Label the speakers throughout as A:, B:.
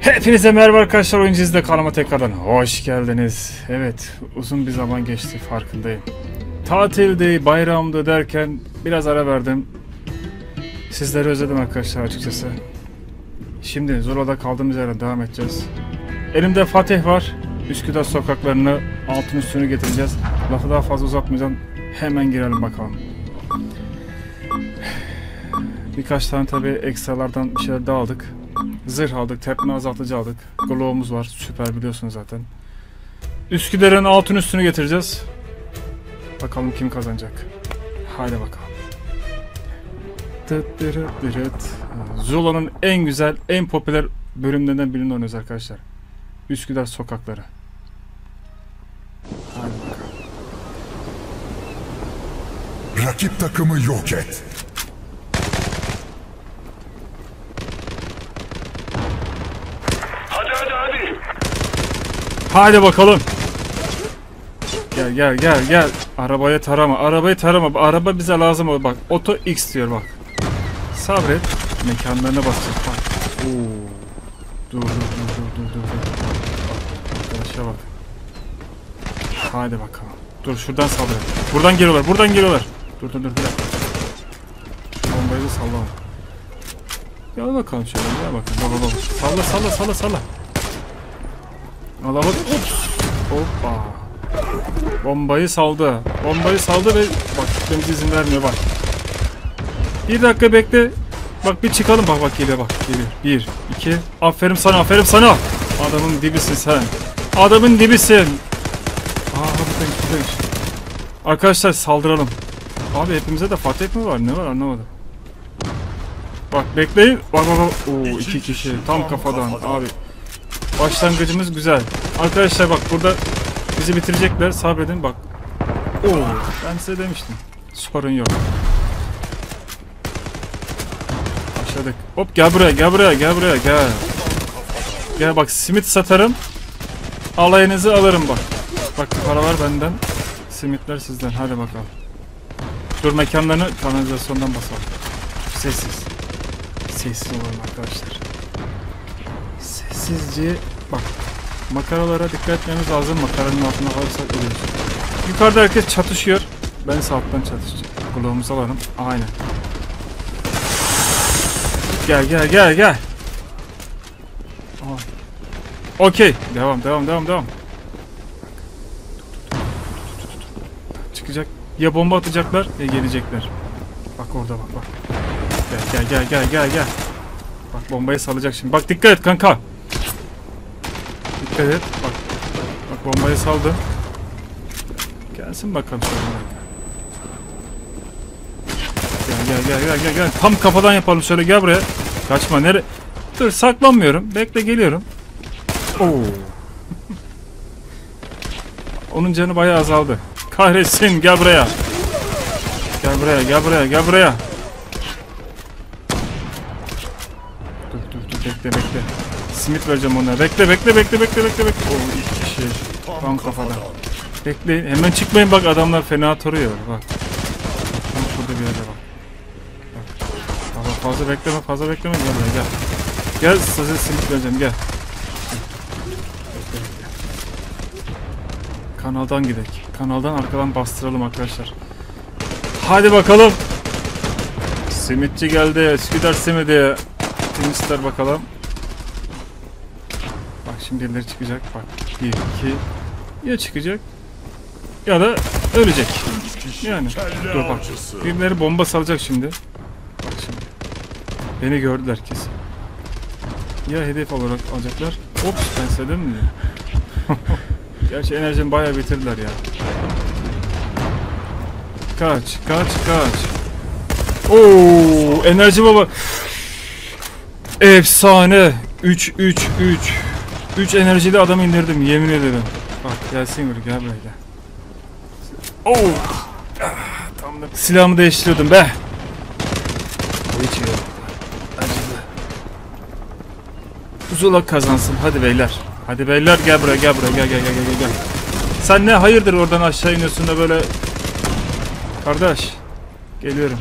A: Hepinize merhaba arkadaşlar oyuncu izle kanalıma tekrardan hoş geldiniz. Evet uzun bir zaman geçti farkındayım. Tatilde, bayramdı derken biraz ara verdim. Sizleri özledim arkadaşlar açıkçası. Şimdi Zula'da kaldığımız yerden devam edeceğiz. Elimde Fatih var. Üsküdar sokaklarını altın üstünü getireceğiz. Lafı daha fazla uzatmayacağım. Hemen girelim bakalım. Birkaç tane tabi ekstralardan bir şeyler daha aldık. Zırh aldık, tepme azaltıcı aldık. Glow'umuz var, süper biliyorsunuz zaten. Üsküdar'ın altın üstünü getireceğiz. Bakalım kim kazanacak. Haydi bakalım. Zula'nın en güzel, en popüler bölümlerinden birini oynuyoruz arkadaşlar. Üsküdar sokakları. Haydi bakalım.
B: Rakip takımı yok et.
C: Hadi hadi hadi.
A: Haydi bakalım. Gel gel gel gel. Arabayı tarama. Arabayı tarama. Araba bize lazım. o. Bak Oto X diyor bak. Sabret. Mekanlarına basacak. Bak. Oo. Dur dur dur dur dur dur. Arkadaşa bak. Haydi bakalım. Dur şuradan saldırın. Buradan geliyorlar. Buradan geliyorlar. Dur dur dur. Bir dakika. Bombayı da sallama. Gel bakalım şöyle. Gel bakalım. Baba baba. Salla salla salla salla. Alamadım. Ups. Hoppa. Bombayı saldı. Bombayı saldı ve bak gitmemize izin vermiyor bak. Bir dakika bekle. Bak bir çıkalım bak bak geliyor bak geliyor. Bir, iki. Aferin sana aferin sana. Adamın dibisin sen. Adamın dibisin. Aa buradaymış buradaymış. Arkadaşlar saldıralım. Abi hepimize de Fatih mi var ne var anlamadım. Bak bekleyin. Bak bak bak. Oo iki kişi tam kafadan abi. Başlangıcımız güzel. Arkadaşlar bak burada bizi bitirecekler. Sabredin bak. Oo, ben size demiştim. Sorun yok. Başladık. Hop gel buraya, gel buraya, gel buraya, gel. Gel bak simit satarım. Alayınızı alırım bak. Bak paralar benden. Simitler sizden. Hadi bakalım. Dur mekanlarını kanalizasyondan basalım. Sessiz. Sessiz olalım arkadaşlar. Sessizce bak makaralara dikkat etmemiz lazım. Makaranın altına kalırsak ölürüz. Yukarıda herkes çatışıyor. Ben sağ alttan çatışacağım. Kulağımızı alalım. Aynen. Gel gel gel gel. Okey. Devam devam devam devam. Çıkacak. Ya bomba atacaklar ya gelecekler. Bak orada bak bak. Gel gel gel gel gel gel. Bak bombayı salacak şimdi. Bak dikkat et kanka. Dikkat et. Bak. Bak bombayı saldı. Gelsin bakalım şöyle. Gel gel gel gel gel gel. Tam kafadan yapalım şöyle gel buraya. Kaçma nere? Dur saklanmıyorum. Bekle geliyorum. Oo. Onun canı bayağı azaldı. Kahretsin gel buraya. Gel buraya gel buraya gel buraya. Dur dur dur bekle bekle. Simit vereceğim ona. Bekle bekle bekle bekle bekle bekle. Oo iki kişi. Tam kafadan. Bekleyin. Hemen çıkmayın bak adamlar fena tarıyor. Bak. Tam şurada bir yerde bak. Bak. Tamam fazla bekleme fazla bekleme gel buraya gel. Gel size simit vereceğim gel. Kanaldan gidelim. Kanaldan arkadan bastıralım arkadaşlar. Hadi bakalım. Simitçi geldi. Üsküdar simidi. Kim ister bakalım. Şimdi birileri çıkacak. Bak. Bir, iki. Ya çıkacak. Ya da ölecek. Yani. Dur bak. Birileri bomba salacak şimdi. Bak şimdi. Beni gördüler kesin. Ya hedef olarak alacaklar. Ops ben size dedim mi? Gerçi enerjimi bayağı bitirdiler ya. Kaç, kaç, kaç. Oo, enerji baba. Efsane. 3 3 3. 3 enerjili adam indirdim yemin ederim. Bak gelsin buraya gel gel. Oo. Ah, Tam da silahımı değiştiriyordum be. Bu. Acıdı. Zula kazansın hadi beyler. Hadi beyler gel buraya gel buraya gel gel gel gel gel. Sen ne hayırdır oradan aşağı iniyorsun da böyle Kardeş geliyorum.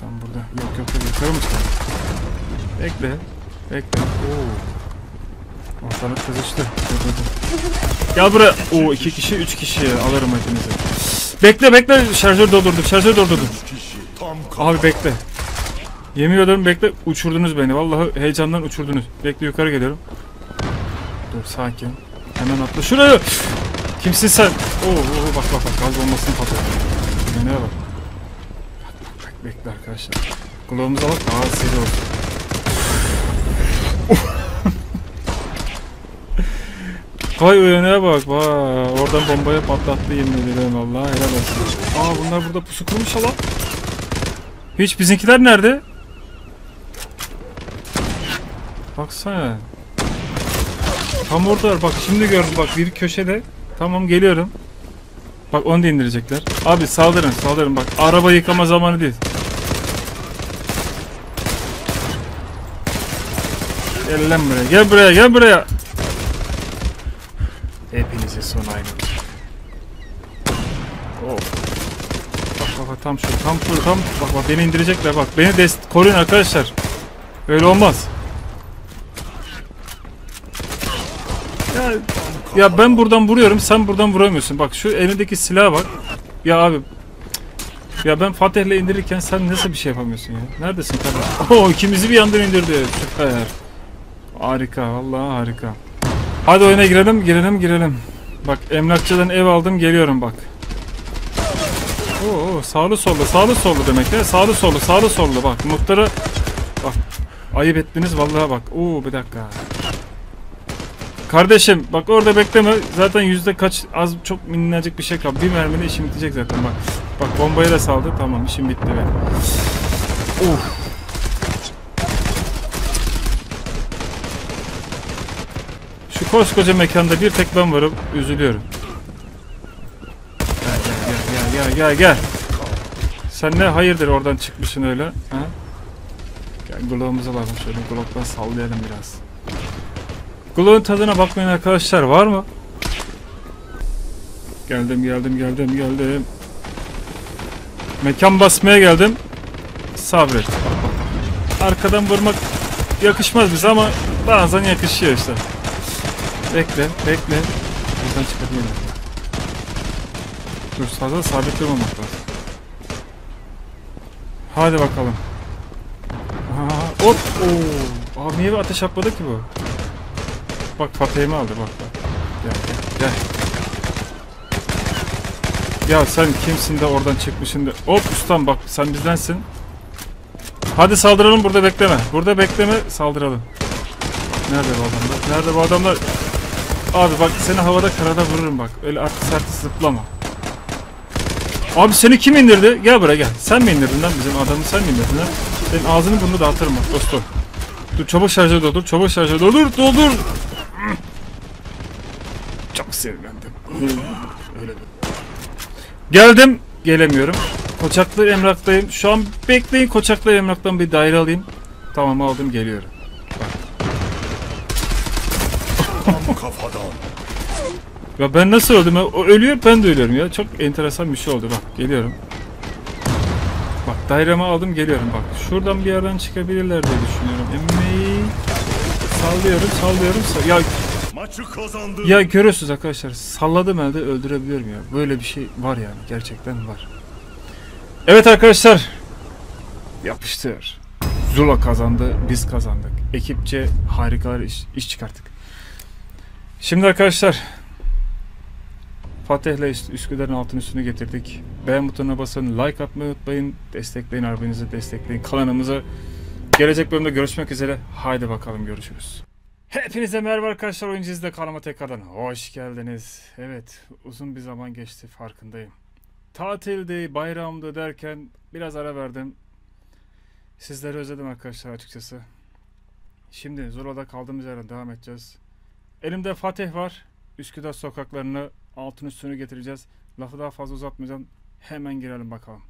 A: Tam burada. Yukarı mı çıkalım? Bekle. Bekle. Oo. Ortalık kızıştı. Gel buraya. Oo iki kişi, üç kişi alırım hepinizi. Bekle bekle. Şarjör doldurdum. Şarjör doldurdum. Abi bekle. Yemin ediyorum bekle. Uçurdunuz beni. Vallahi heyecandan uçurdunuz. Bekle yukarı geliyorum. Dur sakin. Hemen atla şuraya. Kimsin sen? Oo, oo, bak bak bak gaz bombasını patladı. Nereye bak. Bak bak bak bekle arkadaşlar. Kulağımıza bak daha seri olsun. Vay uyanığa bak vay. Oradan bombaya patlattı yemin ederim Allah helal olsun. Aa bunlar burada pusu kurmuş lan. Hiç bizimkiler nerede? Baksana. Tam orada bak şimdi gördüm bak bir köşede. Tamam geliyorum. Bak onu da indirecekler. Abi saldırın saldırın bak araba yıkama zamanı değil. Gel lan buraya gel buraya gel buraya. Hepinizin son aynı. Oh. Bak bak tam şu tam şu tam bak bak beni indirecekler bak beni dest koruyun arkadaşlar. Öyle olmaz. Ya, ya ben buradan vuruyorum sen buradan vuramıyorsun. Bak şu elindeki silaha bak. Ya abi ya ben Fatih'le indirirken sen nasıl bir şey yapamıyorsun ya? Neredesin kardeşim? Oo ikimizi bir yandan indirdi. Süper. Harika vallahi harika. Hadi oyuna girelim girelim girelim. Bak emlakçıdan ev aldım geliyorum bak. Oo, sağlı sollu sağlı sollu demek ya. Sağlı sollu sağlı sollu bak. Muhtarı bak ayıp ettiniz vallahi bak. Oo bir dakika. Kardeşim bak orada bekleme. Zaten yüzde kaç az çok minnacık bir şey kaldı. Bir mermide işim bitecek zaten bak. Bak bombayı da saldı. Tamam işim bitti be. Uf. Koskoca mekanda bir tek ben varım. Üzülüyorum. Gel gel gel gel gel gel. Sen ne hayırdır oradan çıkmışsın öyle? Ha? Gel glow'umuza bakalım şöyle glow'dan sallayalım biraz. Glow'un tadına bakmayın arkadaşlar var mı? Geldim geldim geldim geldim. Mekan basmaya geldim. Sabret. Arkadan vurmak yakışmaz bize ama bazen yakışıyor işte. Bekle, bekle. Buradan çıkabilirim. Dur, fazla sabit durmamak lazım. Hadi bakalım. Aa, hop! Oo. Abi niye bir ateş atmadı ki bu? Bak Fatih'imi aldı bak bak. Gel gel gel. Ya sen kimsin de oradan çıkmışsın da. Hop ustam bak sen bizdensin. Hadi saldıralım burada bekleme. Burada bekleme saldıralım. Nerede bu adamlar? Nerede bu adamlar? Abi bak seni havada karada vururum bak. Öyle artist artist zıplama. Abi seni kim indirdi? Gel buraya gel. Sen mi indirdin lan bizim adamı sen mi indirdin lan? Senin ağzını burnunu dağıtırım bak dostum. Dur çabuk şarjı doldur. Çabuk şarjı doldur. Doldur. Çok sinirlendim. Öyle. Geldim. Gelemiyorum. Koçaklı emraktayım. Şu an bekleyin Koçaklı emraktan bir daire alayım. Tamam aldım geliyorum.
B: Tam kafadan.
A: Ya ben nasıl öldüm? O ölüyor ben de ölüyorum ya. Çok enteresan bir şey oldu bak. Geliyorum. Bak dairemi aldım geliyorum bak. Şuradan bir yerden çıkabilirler diye düşünüyorum. Emmeyi sallıyorum sallıyorum. Sa- ya
B: Maçı kazandı.
A: ya görüyorsunuz arkadaşlar. Salladım elde öldürebiliyorum ya. Böyle bir şey var yani. Gerçekten var. Evet arkadaşlar. Yapıştır. Zula kazandı. Biz kazandık. Ekipçe harikalar iş, iş çıkarttık. Şimdi arkadaşlar Fatih'le Üs- Üsküdar'ın altın üstünü getirdik. Beğen butonuna basın, like atmayı unutmayın. Destekleyin abinizi, destekleyin kanalımızı. Gelecek bölümde görüşmek üzere. Haydi bakalım görüşürüz. Hepinize merhaba arkadaşlar. Oyuncu izle kanalıma tekrardan hoş geldiniz. Evet uzun bir zaman geçti farkındayım. Tatildi, bayramdı derken biraz ara verdim. Sizleri özledim arkadaşlar açıkçası. Şimdi Zula'da kaldığımız yerden devam edeceğiz. Elimde Fatih var. Üsküdar sokaklarını altın üstünü getireceğiz. Lafı daha fazla uzatmayacağım. Hemen girelim bakalım.